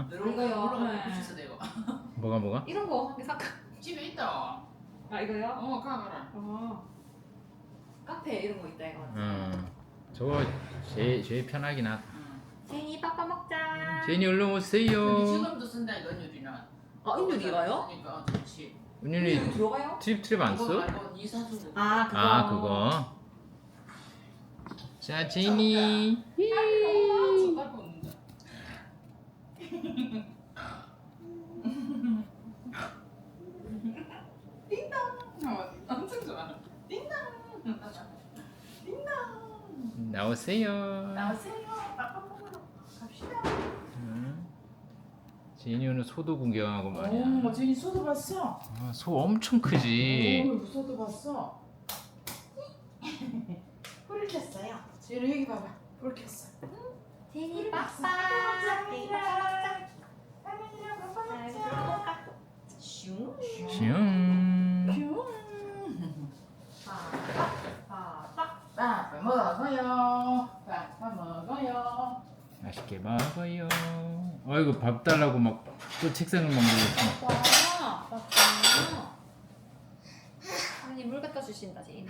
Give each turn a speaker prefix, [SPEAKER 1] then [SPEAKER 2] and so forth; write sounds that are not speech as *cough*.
[SPEAKER 1] 어?
[SPEAKER 2] 이거요?
[SPEAKER 3] 올라가면
[SPEAKER 2] 네.
[SPEAKER 3] 붙였어 내가. *laughs*
[SPEAKER 1] 뭐가 뭐가?
[SPEAKER 2] 이런 거 한 개 사까?
[SPEAKER 3] 집에 있다.
[SPEAKER 2] 아 이거요?
[SPEAKER 3] 어 가가라.
[SPEAKER 2] 어. 카페 이런 거 있다 이거.
[SPEAKER 1] 어. 저거 제일 제일 편하긴 하다.
[SPEAKER 3] 응.
[SPEAKER 2] 제니 빠빠 먹자.
[SPEAKER 1] 제니 얼른
[SPEAKER 3] 근데
[SPEAKER 1] 오세요.
[SPEAKER 3] 지금도 쓴다 이거 은율이는.
[SPEAKER 2] 아 은율이가요?
[SPEAKER 3] 그러니까 좋지.
[SPEAKER 1] 은율이
[SPEAKER 2] 들어가요?
[SPEAKER 1] 트립 트립 안
[SPEAKER 3] 그거
[SPEAKER 1] 써?
[SPEAKER 3] 말고 이사수.
[SPEAKER 2] 아 그거.
[SPEAKER 1] 아 그거. 자 제니.
[SPEAKER 3] 저 깔고 있는데. 띵동. 어, 엄청 좋아. 띵동. 띵동.
[SPEAKER 1] 나오세요.
[SPEAKER 3] 나오세요. 밥 먹으러 갑시다.
[SPEAKER 1] 응. 제니 오늘 소도 구경하고 말이야.
[SPEAKER 3] 오, 제니 소도 봤어?
[SPEAKER 1] 아, 소 엄청 크지.
[SPEAKER 3] 오, 소도 봤어? *laughs* 불을 켰어요. 제니 여기 봐봐. 불 켰어.
[SPEAKER 2] 제니 빠빠.
[SPEAKER 1] 맛있게 먹어요. 아이고 밥 달라고 막 또 책상을
[SPEAKER 2] 빠빠. 빠빠. 언니 물 갖다 주신다 제니.